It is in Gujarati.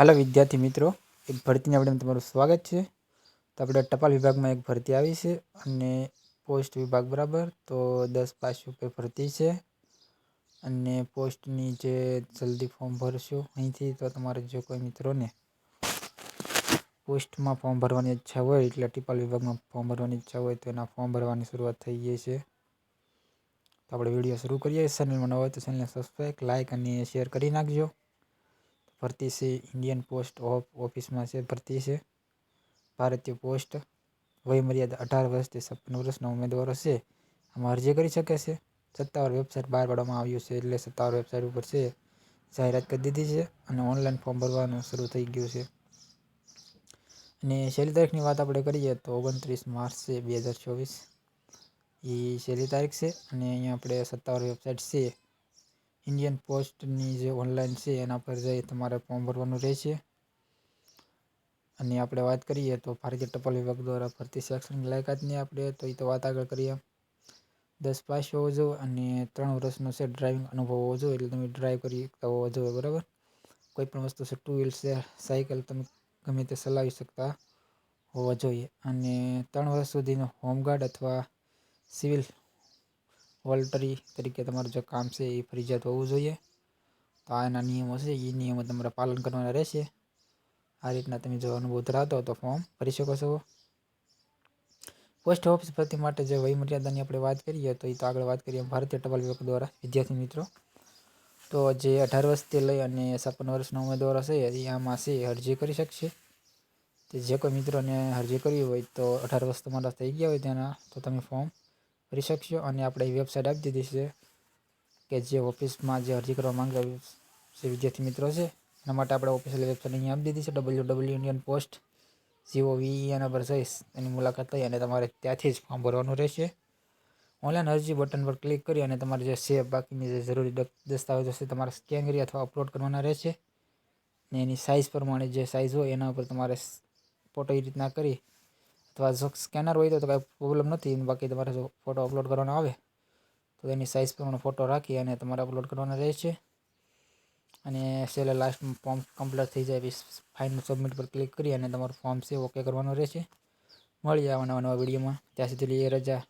હાલો વિદ્યાર્થી મિત્રો, એક ભરતીની આપણે તમારું સ્વાગત છે. તો આપણે ટપાલ વિભાગમાં એક ભરતી આવી છે અને પોસ્ટ વિભાગ બરાબર, તો દસ પાંચ રૂપિયા ભરતી છે. અને પોસ્ટની જે જલ્દી ફોર્મ ભરશો અહીંથી, તો તમારે જો કોઈ મિત્રોને પોસ્ટમાં ફોર્મ ભરવાની ઈચ્છા હોય, એટલે ટપાલ વિભાગમાં ફોર્મ ભરવાની ઈચ્છા હોય, તો એના ફોર્મ ભરવાની શરૂઆત થઈ ગઈ છે. તો આપણે વીડિયો શરૂ કરીએ. ચેનલમાં ન હોય તો ચેનલને સબસ્ક્રાઈબ લાઇક અને શેર કરી નાખજો. ભરતી છે ઇન્ડિયન પોસ્ટ ઓફ ઓફિસમાં છે ભરતી છે ભારતીય પોસ્ટ વયમર્યાદા અઢાર વર્ષથી છપ્પન વર્ષના ઉમેદવારો છે આમાં અરજી કરી શકે છે સત્તાવાર વેબસાઇટ બહાર પાડવામાં આવ્યું છે એટલે સત્તાવાર વેબસાઇટ ઉપર છે। જાહેરાત કરી દીધી છે અને ઓનલાઈન ફોર્મ ભરવાનું શરૂ થઈ ગયું છે। અને છેલ્લી તારીખની વાત આપણે કરીએ તો ઓગણત્રીસ માર્ચ છે, બે હજાર ચોવીસ. એ છેલ્લી તારીખ છે અને અહીંયા આપણે સત્તાવાર વેબસાઇટ છે ઇન્ડિયન પોસ્ટની જે ઓનલાઈન છે, એના પર જઈ તમારે ફોર્મ ભરવાનું રહેશે. અને આપણે વાત કરીએ તો ભારતીય ટપાલ વિભાગ દ્વારા ભરતી શૈક્ષણિક લાયકાતની આપણે, તો એ તો વાત આગળ કરીએ. દસ પાસ હોવો જોઈએ અને ત્રણ વર્ષનો છે ડ્રાઇવિંગ અનુભવ હોવો જોઈએ, એટલે તમે ડ્રાઈવ કરી શકતા હોવો જોઈએ, બરાબર? કોઈ પણ વસ્તુ છે ટુ વ્હીલ છે સાયકલ તમે ગમે તે ચલાવી શકતા હોવા જોઈએ. અને ત્રણ વર્ષ સુધીનો હોમગાર્ડ અથવા સિવિલ વોલ્ટરી તરીકે તમારું જે કામ છે એ ફરજિયાત હોવું જોઈએ. તો આ એના નિયમો છે એ નિયમો તમારે પાલન કરવાના રહેશે. આ રીતના તમે જો અનુભવ ધરાવતો હો તો ફોર્મ ભરી શકો છો. પોસ્ટ ઓફિસ ભરતી માટે જે વયમર્યાદાની આપણે વાત કરીએ તો એ તો આગળ વાત કરીએ ભારતીય ટપાલ વિભાગ દ્વારા. વિદ્યાર્થી મિત્રો, તો જે અઢાર વર્ષથી લઈ અને છપ્પન વર્ષના ઉમેદવારો છે એ આમાં છે અરજી કરી શકશે. તે જે કોઈ મિત્રોને અરજી કરવી હોય તો અઢાર વર્ષ તમારા થઈ ગયા હોય તેના, તો તમે ફોર્મ ભરી શકશો અને આપણે વેબસાઇટ આપી દીધી છે કે જે ઓફિસમાં જે અરજી કરવા માંગતા જે વિદ્યાર્થી મિત્રો છે, એના માટે આપણે ઓફિશિયલ વેબસાઇટ અહીંયા આપી દીધી છે W W Indian Post G O V એના પર જઈશ એની મુલાકાત લઈ અને તમારે ત્યાંથી જ ફોર્મ ભરવાનું રહેશે. ઓનલાઈન અરજી બટન પર ક્લિક કરી અને તમારે જે છે, બાકીની જે જરૂરી દસ્તાવેજો છે, તમારે સ્કેન કરી અથવા અપલોડ કરવાના રહેશે. ને એની સાઇઝ પ્રમાણે જે સાઇઝ હોય, એના ઉપર તમારે ફોટો એ રીતના કરી અથવા જો સ્કેનર હોય તો કાંઈ પ્રોબ્લેમ નથી બાકી તમારે જો ફોટો અપલોડ કરવાનો આવે, તો એની સાઇઝ પ્રમાણે ફોટો રાખી અને તમારે અપલોડ કરવાના રહેશે. અને છેલ્લે લાસ્ટમાં ફોર્મ કમ્પ્લીટ થઈ જાય ફાઇનલ સબમિટ પર ક્લિક કરી અને તમારું ફોર્મ છે ઓકે કરવાનું રહેશે. મળીએ આવા નવા નવા વિડીયોમાં ત્યાં સુધી લઈએ રજા.